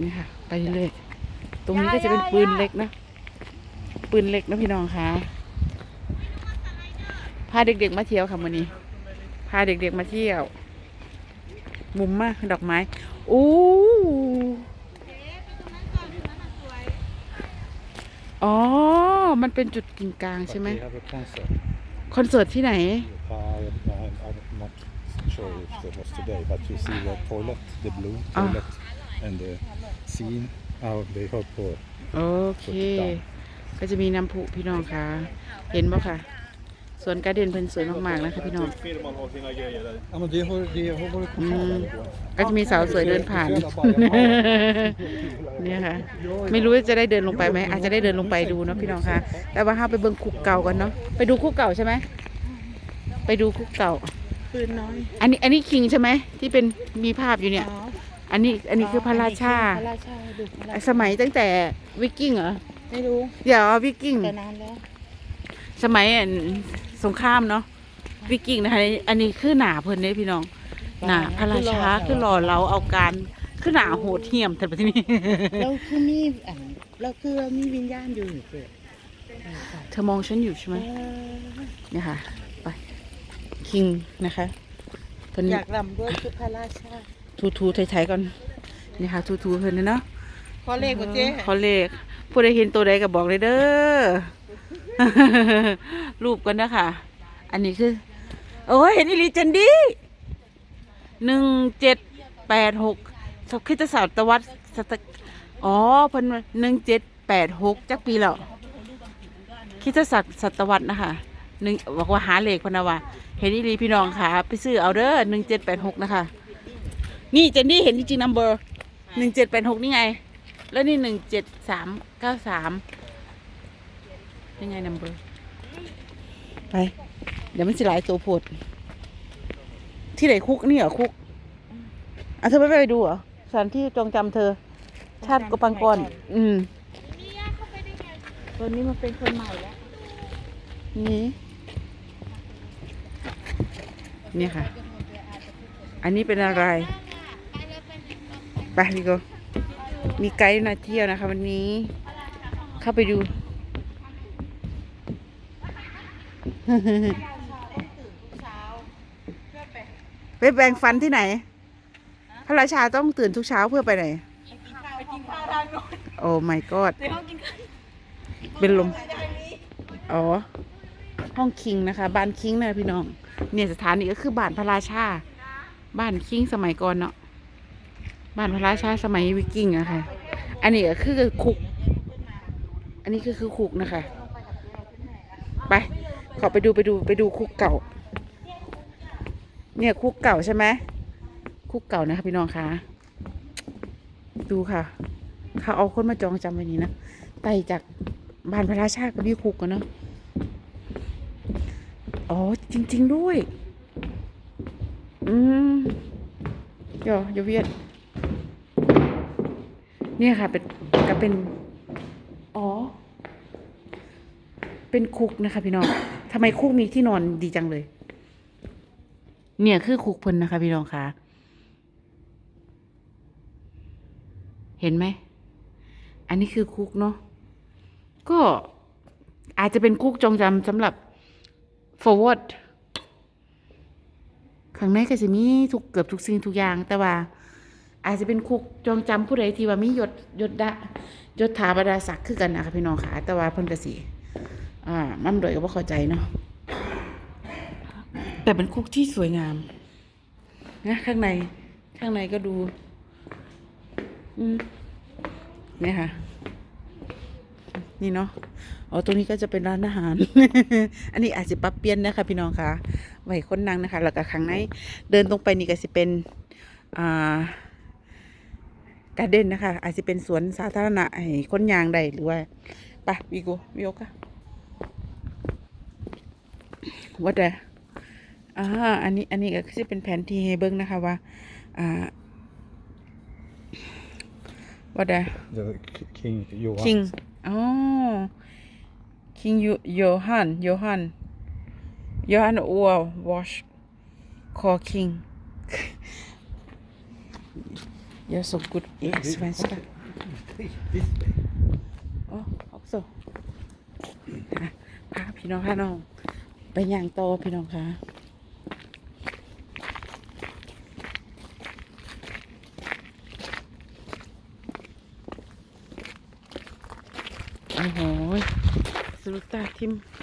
นี่ค่ะ ไปเรื่อยตรงนี้ก็จะเป็นปืนเล็กนะ ปืนเล็กนะพี่น้องคะพาเด็กๆมาเที่ยวค่ะวันนี้ พาเด็กๆมาเที่ยว มุมมากดอกไม้อู้อ๋อ มันเป็นจุดกึ่งกลางใช่ไหม But we have a concert. คอนเสิร์ตที่ไหน Uh, I'm, I'm not sure if it was today, but you see the toilet, the blue Ah. toilet, and the scene. Oh, they hope for โอเค ก็จะมีน้ำพุพี่น้องค่ะ เห็นบ่ค่ะ สวนการ์เดนเพิ่นสวยมากๆนะคะพี่น้อง Ja, men det har, det har varit konsert Mm. igår. ก็จะมีสาวสวยเดินผ่าน เนี่ยค่ะ ไม่รู้ว่าจะได้เดินลงไปไหมอาจจะได้เดินลงไปดูเนาะพี่น้องค่ะ แต่ว่าห้าไปเบิ่งคุกเก่ากันเนาะไปดูคุกเก่าใช่ไหมไปดูคุกเก่า ปืนน้อยอันนี้อันนี้คิงใช่ไหมที่เป็นมีภาพอยู่เนี่ย อ๋ออันนี้อันนี้คือพระราชา พระราชาดูพระราชาสมัยตั้งแต่วิกิ้งเหรอไม่รู้เดี๋ยววิกิ้ง แต่นานแล้วสมัยอันสงครามเนาะวิกิ้งนะคะอันนี้คือหนาเพิ่นเนี่ยพี่น้องหนาพระราชาคือหล่อเราเอาการคือหนาโหดเหี้ยมแต่ประเทศนี้เราคือมีอันเราคือเรามีวิญญาณอยู่นี่เกิดเธอมองฉันอยู่ใช่ไหมเออเนี่ยค่ะไป คิงนะคะเพิ่นอยากรำด้วยคือพระราชาทูทูไทยๆก่อนนี่ค่ะทูทูเพิ่นนะเนาะขอเลขบ่เจ๊ขอเลขผู้ใดเห็นตัวใดก็บอกเลยเด้อรูปกันนะคะอันนี้คือ โอ้ยเห็นอีหลีจันดีหนึ่งเจ็ดแปดหกคริสตศาสตวรรษศตอ๋อเพิ่นหนึ่งเจ็ดแปดหกจักปีแล้วคริสตศาสตร์ศตวรรษนะคะ หนึ่งบอกว่าหาเลขเพนนะว่าเห็นอีหลีพี่น้องค่ะ ไปซื้อเอาเด้อหนึ่งเจ็ดแปดหกนะคะ นี่เจนนี่เห็นจริงๆนัมเบอร์หนึ่งเจ็ดแปดหกนี่ไง แล้วนี่หนึ่งเจ็ดสามเก้าสามยังไงนัมเบอร์ไป เดี๋ยวมันสิหลายตัวโพดที่ไหนคุกนี่เหรอคุกอะเธอไม่ไปดูเหรอสถานที่จงจำเธอ ชาติกปังกรอืม ตัวนี้มันเป็นคนใหม่แล้ว นี่เนี่ยค่ะ อันนี้เป็นอะไร ไปพี่โกมีไกด์มาเที่ยวนะคะ วันนี้ เข้าไปดูไปแบ่งฟันที่ไหน พระราชาต้องตื่นทุกเช้าเพื่อไปไหน ไปกินข้าวทานก่อนโอ้ my god ในห้องกินข้าวเป็นลม อ๋อ ห้องคิงนะคะ บ้านคิงนะพี่น้อง เนี่ยสถานีก็คือบ้านพระราชา บ้านคิงสมัยก่อนเนาะ บ้านพระราชาสมัยวิกิ้งอะค่ะ อันนี้ก็คือคุก อันนี้ก็คือคุกนะคะ ไป ขอไปดูไปดูไปดูคุกเก่า เนี่ยคุกเก่าใช่ไหมคุกเก่านะคะพี่น้องคะ ดูค่ะ เขาเอาคนมาจองจำไว้นี้นะไต่จากบ้านพระราชากับพี่คุกกันเนาะ อ๋อ จริง ๆ ด้วย อืมเดี๋ยวเดี๋ยวเวียด เนี่ยค่ะ เป็นก็เป็น อ๋อ เป็นคุกนะคะ พี่น้องทำไมคุกมีที่นอนดีจังเลย เนี่ยคือคุกเพิ่นนะคะ พี่น้องคะเห็นไหม อันนี้คือคุกเนาะ ก็อาจจะเป็นคุกจองจำสำหรับ forward ข้างในก็จะมีทุกเกือบทุกสิ่งทุกอย่าง แต่ว่า อาจจะเป็นคุกจองจำผู้ใดที่ว่ามียศยศดะยศถาบรรดาศักดิ์คือกันนะคะพี่น้องค่ะ แต่ว่าเพิ่นก็สิอ่ามันโดยก็บ่เข้าใจเนาะแต่เป็นคุกที่สวยงามนะข้างในข้างในก็ดู อืมเนี่ยค่ะ นี่เนาะอ๋อตรงนี้ก็จะเป็นร้านอาหาร อันนี้อาจจะปรับเปลี่ยนนะคะพี่น้องคะไว้คนนั่งนะคะ แล้วก็ข้างในเดินตรงไปนี่ก็จะเป็นอ่าการเด่นนะคะ อาจจะเป็นสวนสาธารณะให้คนยางใดหรือว่าไปะวีโกวิโอค่ะวัดอะอ่าอันนี้อันนี้ก็จะเป็นแผนที่ให้เบิ้งนะคะว่าอ่าวัดอะ The k- King อ๋อ King Johan Johan Johan o w a s h Call King You're so good yes Svenska Oh also พาพี่น้องพาน้องไปย่างโตพี่น้องคะ โอ้โหสลูตาทิม